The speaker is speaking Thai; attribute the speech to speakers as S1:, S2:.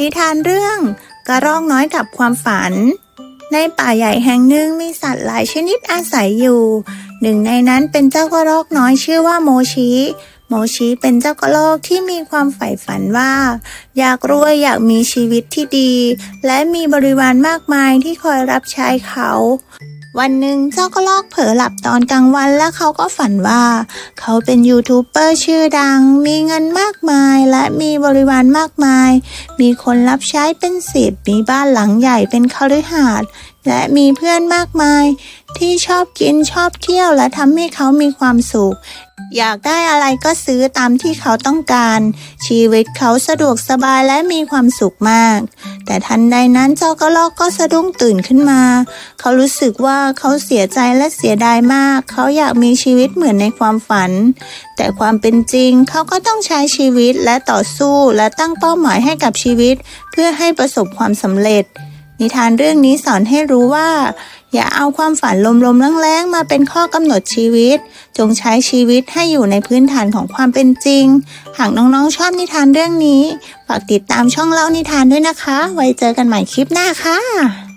S1: นิทานเรื่องกระรอกน้อยกับความฝัน ในป่าใหญ่แห่งหนึ่งมีสัตว์หลายชนิดอาศัยอยู่ หนึ่งในนั้นเป็นเจ้ากระรอกน้อยชื่อว่าโมชิ โมชิเป็นเจ้ากระรอกที่มีความใฝ่ฝันว่า อยากรวยอยากมีชีวิตที่ดี และมีบริวารมากมายที่คอยรับใช้เขา วันหนึ่งเจ้ากระรอกเผลอหลับตอนกลางวันแล้วเขาก็ฝันว่า เขาเป็นยูทูบเบอร์ชื่อดัง มีเงินมากมายและมีบริวารมากมาย มีคนรับใช้เป็นสิบมีบ้านหลังใหญ่เป็นคฤหาสน์และมีเพื่อนมากมาย ที่ชอบกินชอบเที่ยวและทำให้เขามีความสุข อยากได้อะไรก็ซื้อตามที่เขาต้องการ ชีวิตเขาสะดวกสบายและมีความสุขมาก แต่ทันใดนั้นเจ้ากระรอกก็สะดุ้งตื่นขึ้นมา เขารู้สึกว่าเขาเสียใจและเสียดายมาก เขาอยากมีชีวิตเหมือนในความฝัน แต่ความเป็นจริงเขาก็ต้องใช้ชีวิตและต่อสู้และตั้งเป้าหมายให้กับชีวิต เพื่อให้ประสบความสำเร็จ นิทานเรื่องนี้สอนให้รู้ว่า อย่าเอาความฝันลมๆแรงๆมาเป็นข้อกำหนดชีวิต จงใช้ชีวิตให้อยู่ในพื้นฐานของความเป็นจริง หากน้องๆชอบนิทานเรื่องนี้ ฝากติดตามช่องเล่านิทานด้วยนะคะ ไว้เจอกันใหม่คลิปหน้าค่ะ